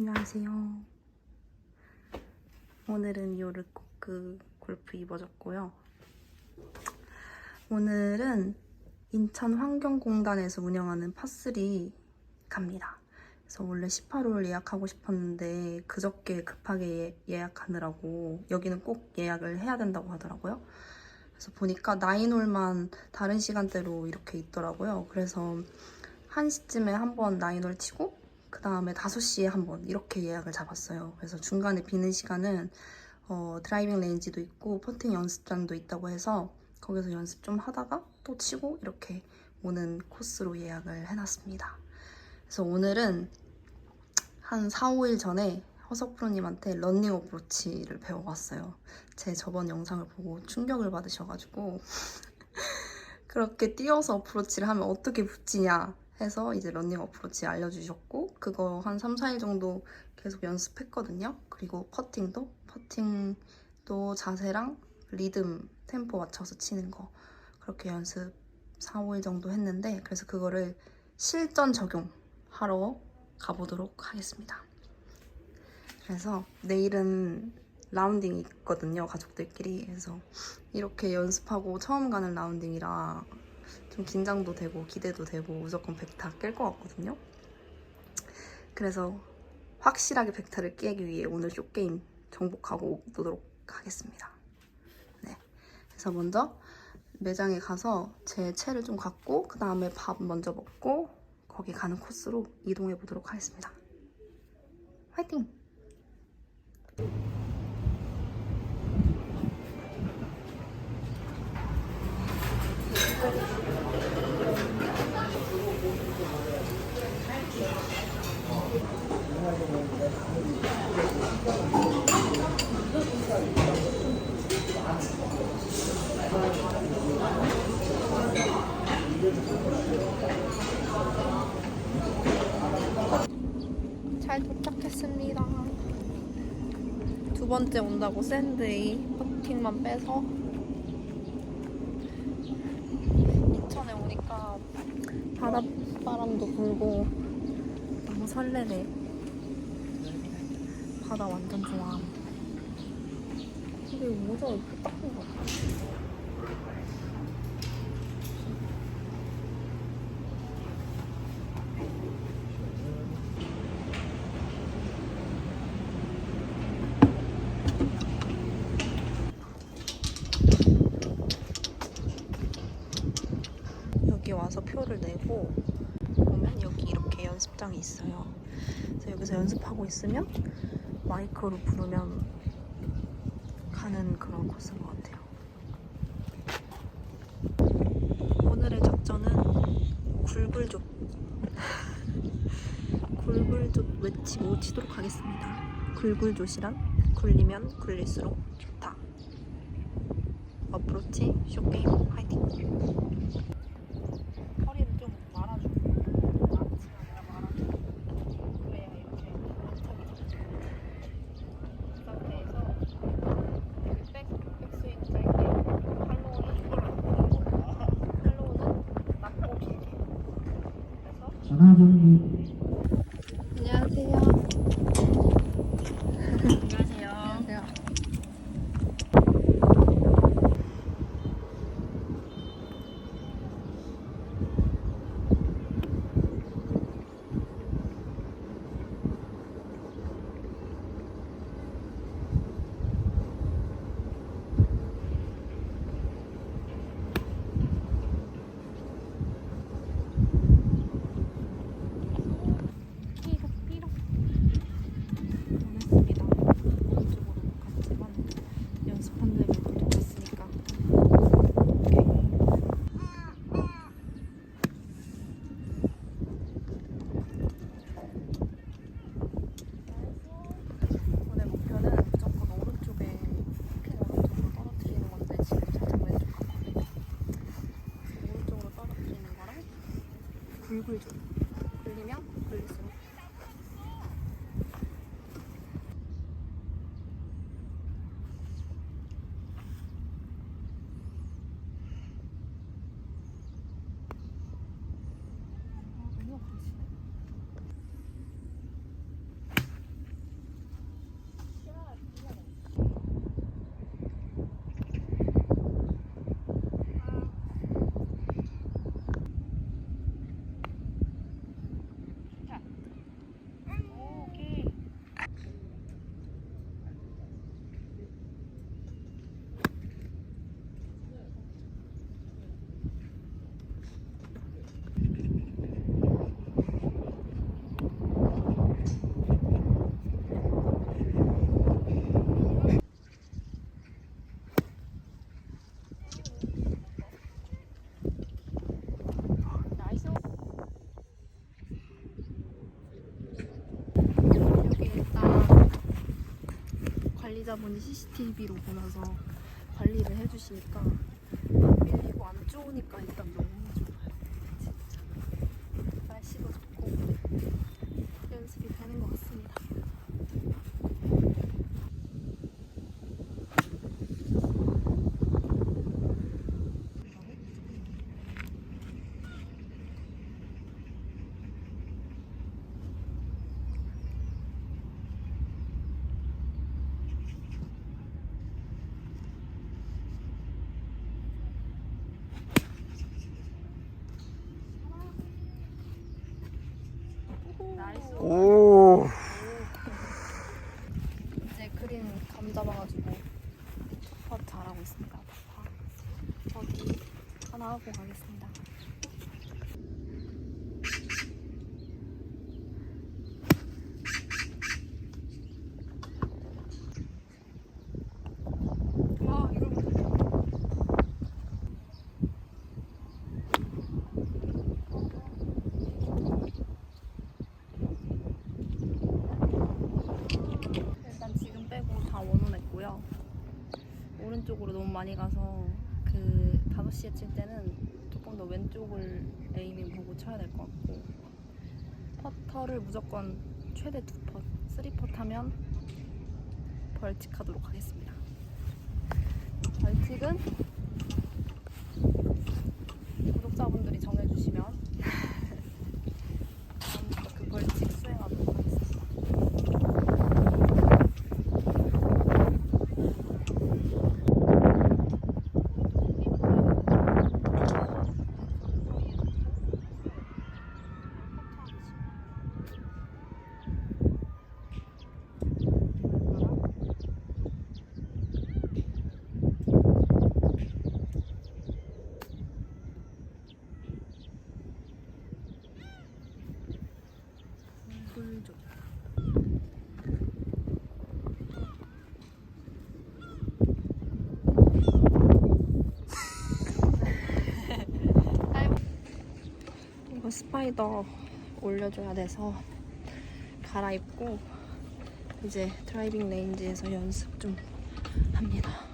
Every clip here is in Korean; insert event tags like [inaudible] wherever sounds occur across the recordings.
안녕하세요. 오늘은 요르코크 골프 입어줬고요. 오늘은 인천 환경공단에서 운영하는 파3 갑니다. 그래서 원래 18홀 예약하고 싶었는데 그저께 급하게 예- 예약하느라고 여기는 꼭 예약을 해야 된다고 하더라고요. 그래서 보니까 9홀만 다른 시간대로 이렇게 있더라고요. 그래서 1시쯤에 한번 9홀 치고 그 다음에 5시에 한번 이렇게 예약을 잡았어요. 그래서 중간에 비는 시간은 어, 드라이빙 레인지도 있고 퍼팅 연습장도 있다고 해서 거기서 연습 좀 하다가 또 치고 이렇게 오는 코스로 예약을 해놨습니다. 그래서 오늘은 한 4, 5일 전에 허석 프로님한테 런닝 어프로치를 배워왔어요. 제 저번 영상을 보고 충격을 받으셔가지고 [laughs] 그렇게 뛰어서 어프로치를 하면 어떻게 붙이냐 해서 이제 런닝 어프로치 알려주셨고 그거 한 3, 4일 정도 계속 연습했거든요. 그리고 퍼팅도 퍼팅도 자세랑 리듬 템포 맞춰서 치는 거 그렇게 연습 4, 5일 정도 했는데 그래서 그거를 실전 적용하러 가보도록 하겠습니다. 그래서 내일은 라운딩이 있거든요 가족들끼리 그래서 이렇게 연습하고 처음 가는 라운딩이라 좀 긴장도 되고 기대도 되고 무조건 100타 깰 것 같거든요. 그래서 확실하게 100타를 깨기 위해 오늘 쇼게임 정복하고 오도록 하겠습니다. 네. 그래서 먼저 매장에 가서 제 채를 좀 갖고 그 다음에 밥 먼저 먹고 거기 가는 코스로 이동해 보도록 하겠습니다. 화이팅! 잘 도착했습니다. 두 번째 온다고 샌드웨이 퍼팅만 빼서 인천에 오니까 바닷바람도 불고 너무 설레네. 바다 완전 좋아. 근데 모자 이렇게 닦은 거 같아. 여기 와서 표를 내고 보면 여기 이렇게 연습장이 있어요. 그래서 여기서 연습하고 있으면 마이크로 부르면 가는 그런 코스인 것 같아요. 오늘의 작전은 굴굴족 [laughs] 굴굴족 외치고 치도록 하겠습니다. 굴굴족이란 굴리면 굴릴수록 좋다. 어프로치 쇼게임 화이팅! 不是贵州。 관리자분이 CCTV로 보면서 관리를 해주시니까 안 밀리고 안 쪼으니까 일단 너무 좋아요. 진짜 날씨도 좋고 연습이 되는 것 같습니다. 나이스. 오. 이제 그린 감 잡아가지고 펫 잘하고 있습니다. 아, 저기 하고 가겠습니다. 오른쪽으로 너무 많이 가서 그 5시에 칠 때는 조금 더 왼쪽을 에이밍 보고 쳐야 될 것 같고 퍼터를 무조건 최대 두 퍼, 쓰리 퍼 하면 벌칙하도록 하겠습니다. 벌칙은 구독자분들이 정해주시면 다음부터 그 벌칙 수행하도록 하겠습니다. 꿀조. 이거 스파이 더 올려줘야 돼서 갈아입고 이제 드라이빙 레인지에서 연습 좀 합니다.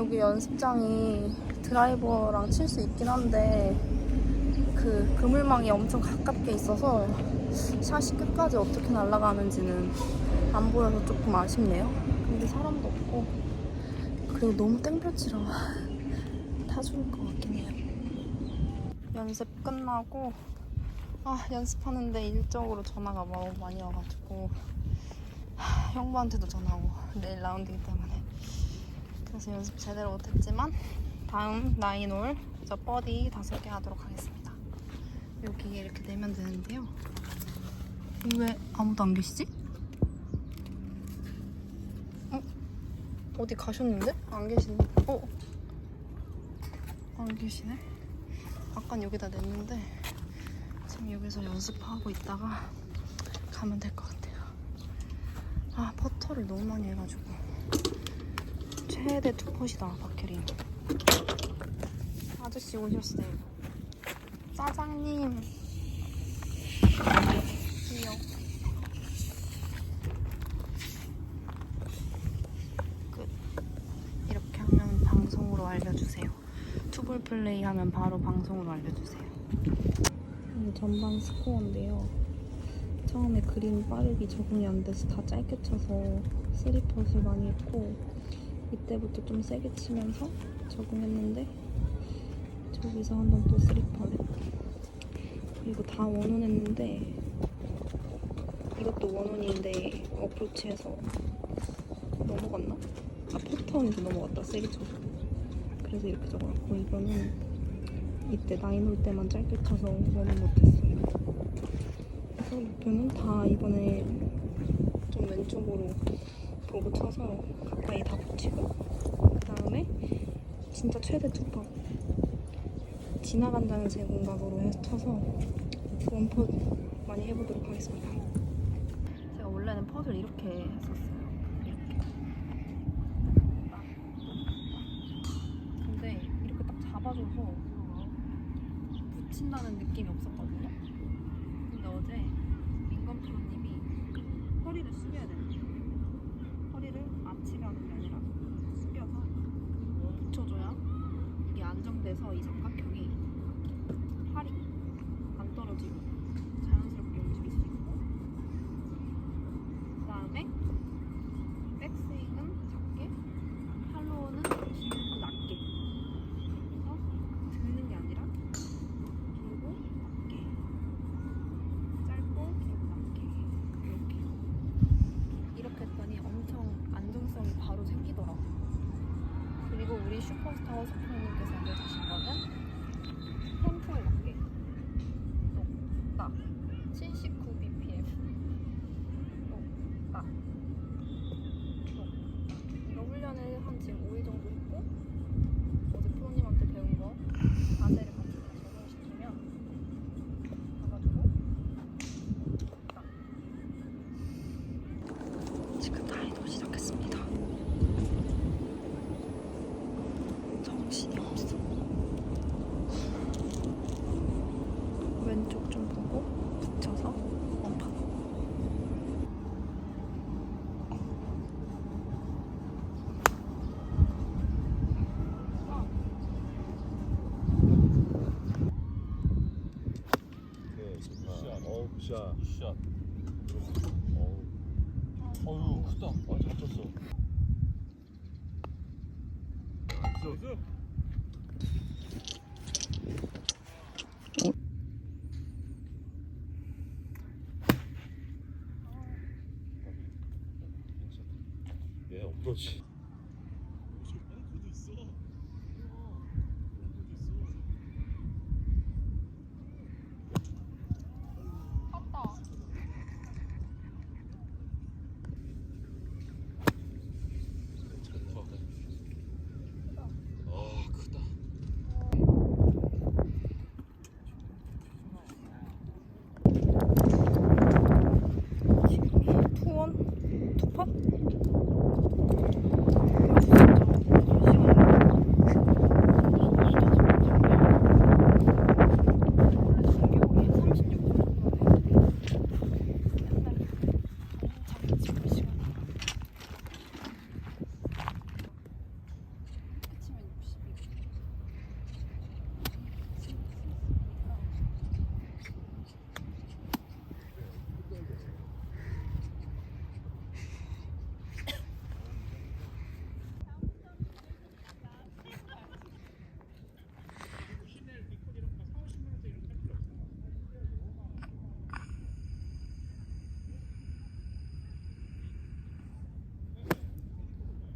여기 연습장이 드라이버랑 칠 수 있긴 한데 그 그물망이 엄청 가깝게 있어서 샷이 끝까지 어떻게 날아가는지는 안 보여서 조금 아쉽네요. 근데 사람도 없고 그리고 너무 땡볕이라 다 죽을 것 같긴 해요. 연습 끝나고 아 연습하는데 일적으로 전화가 너무 많이 와가지고 하, 형부한테도 전화오고 내일 라운딩 때문에 그래서 연습 제대로 못했지만 다음 나인홀 저 버디 다섯 개 하도록 하겠습니다. 여기에 이렇게 내면 되는데요. 여기 왜 아무도 안 계시지? 어? 어디 가셨는데? 안 계시네. 어? 안 계시네. 아까 여기다 냈는데 지금 여기서 연습하고 있다가 가면 될 것 같아요. 아 퍼터를 너무 많이 해가지고 최대 투컷이다 박혜림. 아저씨 오셨어요. 짜장님. 귀여워. 끝. 이렇게 하면 방송으로 알려주세요. 투볼 플레이 하면 바로 방송으로 알려주세요. 음, 전반 스코어인데요. 처음에 그린 빠르기 적응이 안 돼서 다 짧게 쳐서 쓰리퍼을 많이 했고 이때부터 좀 세게 치면서 적응했는데 저기서 한 번또 쓰리퍼를 그리고 다 원혼 했는데 이것도 원혼인데 어프로치해서 넘어갔나? 아 포터인데 넘어갔다. 세게 쳐서. 그래서 이렇게 적어놨고 이거는 이때 나인 올 때만 짧게 쳐서 원혼 못했어요. 그래서 목표는 다 이번에 좀 왼쪽으로 보고 쳐서 가까이 다 붙이고 그 다음에 진짜 최대 투파 지나간다는 제 공각으로 해서 쳐서 원퍼 많이 해보도록 하겠습니다. 제가 원래는 펫을 이렇게 했었어요. 이렇게. 근데 이렇게 딱 잡아줘서 붙인다는 느낌이 없었거든요. 근데 어제 민건 프로님이 허리를 숙여야 되는데 허리를 앞치게 하는 게 아니라 숙여서 붙여줘야 이게 안정 돼서 이 삼각형이 팔이 안 떨어지고 자연스럽게 움직일 수 있고 그 다음에 백스윙은 작게 팔로우는 낮게. 그래서 드는 게 아니라 길고 낮게 짧고 길고 낮게 이렇게. 이렇게 했더니 엄청 안정성이 바로 생기더라고요. 그리고 우리 슈퍼스타 허스프로님께서 알려주신 거는 템포에 맞게 똑딱 79 bpm 똑딱 똑 이거 훈련을 한 지금 5일 정도 했고 어제 프로님한테 배운 거 자세를 같이 다 적용시키면 가가지고 딱 지금 나이도 시작했습니다 정신이 없어. 왼쪽 좀 보고 붙여서 원파. 네, 샷. 어우, 샷. 샷. 어우. 크다. 아, 잘 쳤어. 나이스. 얘 어프로치. 아, 크다. 지금 투원 투파?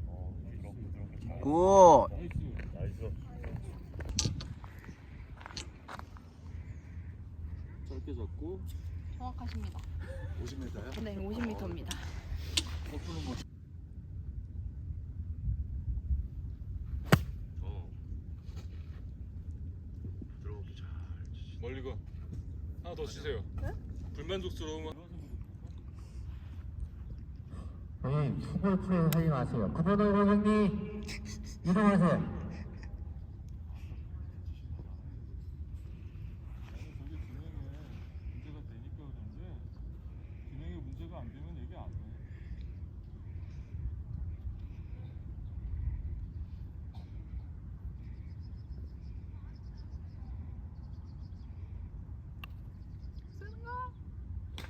어, 이렇게 이렇게 잘. 굿. 나이스. 나이스. 잡고 정확하십니다. 50m야? 네, 50m입니다. 거꾸로 뭐. 어. 들어오기 잘. 멀리 가. 하나 더 치세요. 네? 불만족스러우면. 형님 스포츠 하지 마세요. 구본호 형님 이동하세요. 아니 저게 진행에 문제가 되니까 그런데 진행에 문제가 안 되면 얘기 안 해.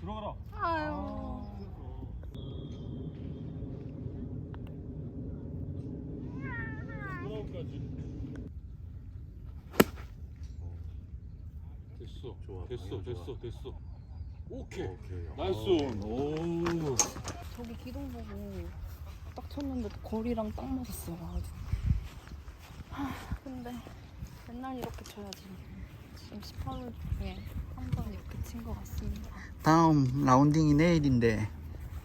들어가라. 아유. 브라운까지. 됐어. 좋아, 됐어. 됐어. 됐어. 오케이. 오케이. 나이스 온. 오. 저기 기둥 보고 딱 쳤는데 거리랑 딱 맞았어요. 아주. 하, 근데 맨날 이렇게 쳐야지. 지금 18월 중에 한 번 이렇게 친 것 같습니다. 다음 라운딩이 내일인데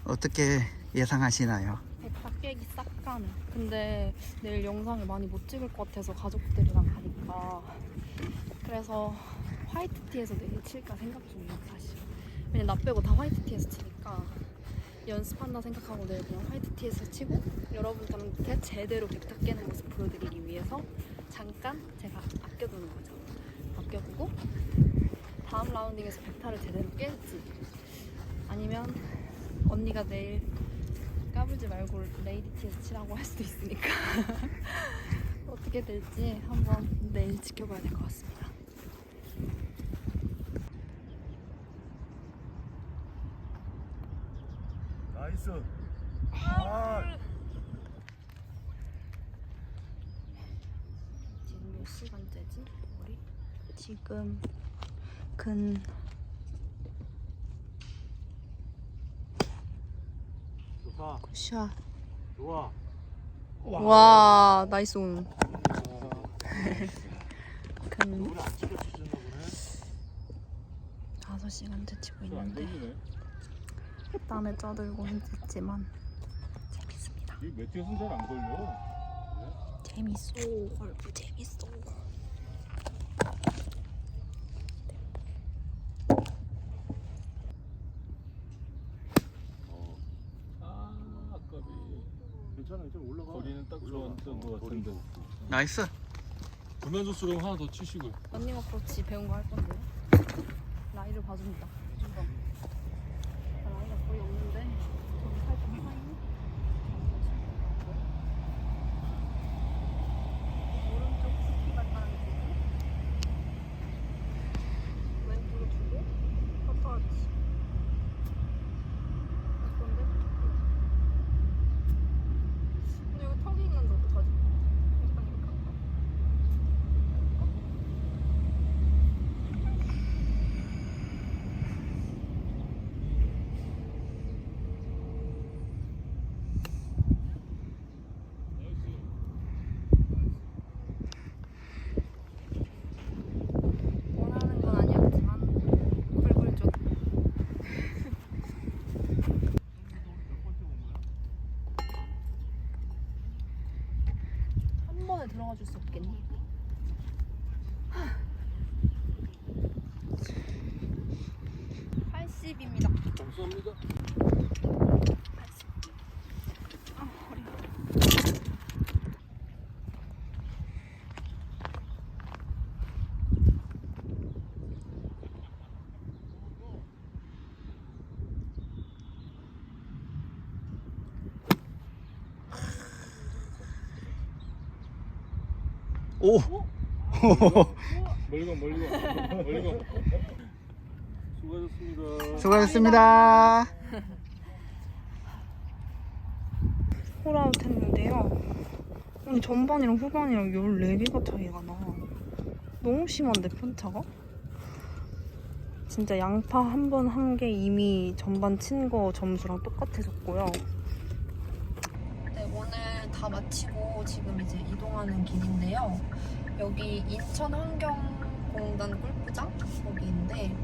어떻게 예상하시나요? 백박 깨기 싹 가는. 근데 내일 영상을 많이 못 찍을 것 같아서 가족들이랑 가니까. 그래서 화이트티에서 내일 칠까 생각 중이에요, 사실. 왜냐면 나 빼고 다 화이트티에서 치니까 연습한다 생각하고 내일 그냥 화이트티에서 치고 여러분들한테 제대로 백탁 깨는 모습 보여드리기 위해서 잠깐 제가 아껴두는 거죠. 아껴두고 다음 라운딩에서 백타를 제대로 깰지 아니면 언니가 내일 까불지 말고 레이디티에서 치라고 할 수도 있으니까 [laughs] 어떻게 될지 한번 내일 지켜봐야 될 것 같습니다. 나이스. 아, 지금 몇 시간째지? 우리? 지금 근 좋다. 굿샷. 좋아. 와, 나이스 온. [laughs] 근 주셨나 보네. 5시간째 치고 있는데. 땀에 쪄들고 힘들지만 재밌습니다. 이 매트에서는 잘안 걸려. 재밌어. 골프 재밌어. 아, 아까비. 괜찮아, 이제 올라가. 거리는 딱. 좋았던 것 어, 같은데. 나이스. 불만족스러우면 하나 더 치시고. 언니가 그렇지 배운 거 할 건데 라이를. 해준다. 나 라이가 거의 없는데 저기 살짝 하이. 오른쪽 스키가 따라주고 왼쪽에 주고 퍼터치. 어떤데? 근데 이거 턱이 있는데 어떡하지? 일단 이렇게 할까? 원하는 건 아니었지만 굴굴 좀 한 번에 들어가 줄수 없겠니? 하. 80입니다. 감사합니다. 아, 허리. 오. 멀리 가, 멀리 가. 멀리 가. 수고하셨습니다. 수고하셨습니다. [laughs] 홀아웃 했는데요. 아니 전반이랑 후반이랑 14개가 차이가 나. 너무 심한데 편차가? 진짜 양파 한 번한게 이미 전반 친 거 점수랑 똑같아졌고요. 마치고 지금 이제 이동하는 길인데요. 여기 인천 환경공단 골프장 거기인데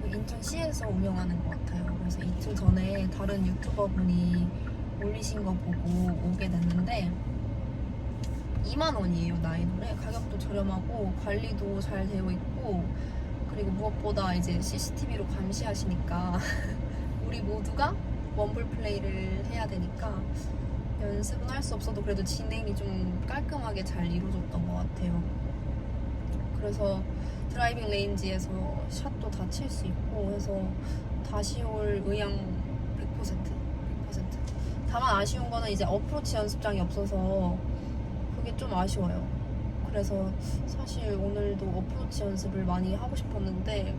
그 인천시에서 운영하는 것 같아요. 그래서 이틀 전에 다른 유튜버 분이 올리신 거 보고 오게 됐는데 2만 원이에요 나이노래 가격도 저렴하고 관리도 잘 되어 있고 그리고 무엇보다 이제 CCTV로 감시하시니까 [laughs] 우리 모두가 원볼 플레이를 해야 되니까 연습은 할 수 없어도 그래도 진행이 좀 깔끔하게 잘 이루어졌던 것 같아요. 그래서 드라이빙 레인지에서 샷도 다 칠 수 있고 해서 다시 올 의향 100% 100%. 다만 아쉬운 거는 이제 어프로치 연습장이 없어서 그게 좀 아쉬워요. 그래서 사실 오늘도 어프로치 연습을 많이 하고 싶었는데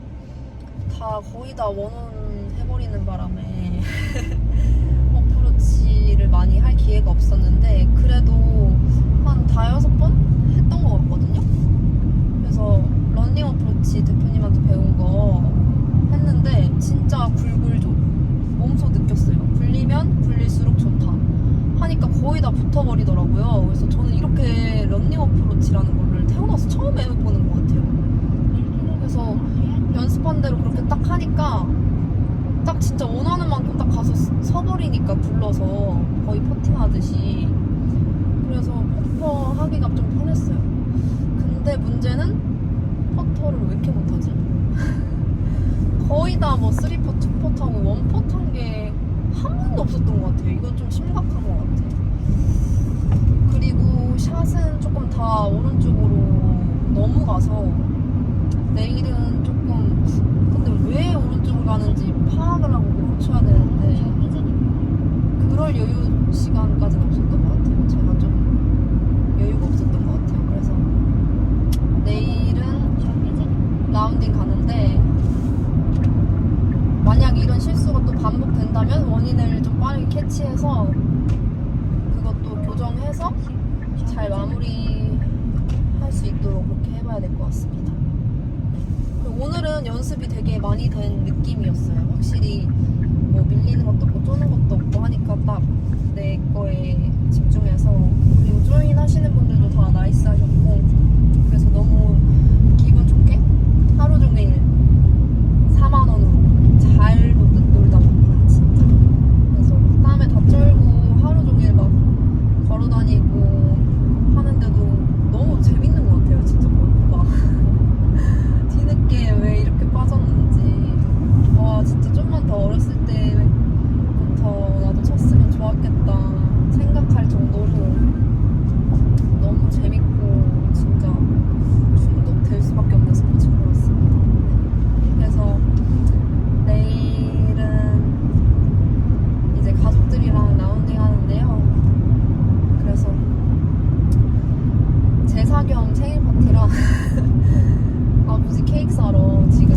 다 거의 다 원온 해버리는 바람에 [laughs] 어프로치를 많이 할 기회가 없었는데 그래도 한 다여섯 번 했던 것 같거든요. 그래서 런닝 어프로치 대표님한테 배운 거 했는데 진짜 굴굴죠. 몸소 느꼈어요. 굴리면 굴릴수록 좋다. 하니까 거의 다 붙어버리더라고요. 그래서 저는 이렇게 런닝 어프로치라는 거를 태어나서 처음 해보는 것 같아요. 그래서 연습한 대로 그렇게 딱 하니까 딱 진짜 원하는 만큼 딱 가서 서- 서버리니까 굴러서 거의 퍼팅하듯이 그래서 퍼터 하기가 좀 편했어요. 근데 문제는 퍼터를 왜 이렇게 못하지? 거의 다 뭐 3퍼, 2퍼하고 1퍼 한게 한 번도 없었던 것 같아요. 이건 좀 심각한 것 같아요. 그리고 샷은 조금 다 오른쪽으로 넘어가서 내일은 조금 근데 왜 오른쪽으로 가는지 파악을 하고 고쳐야 되는데 그럴 여유 시간까지는 없었던 것 같아요. 제가 좀 여유가 없었던 것 같아요. 그래서 내일은 라운딩 가는데 만약 이런 실수가 또 반복된다면 원인을 좀 빠르게 캐치해서 그것도 교정해서 잘 마무리 할 수 있도록 그렇게 해봐야 될 것 같습니다. 네. 오늘은 연습이 되게 많이 된 느낌이었어요. 확실히 뭐 밀리는 것도 없고 쪼는 것도 없고 하니까 딱 내 거에 집중해서 그리고 조인 하시는 생일 파티랑 아버지 케이크 사러 지금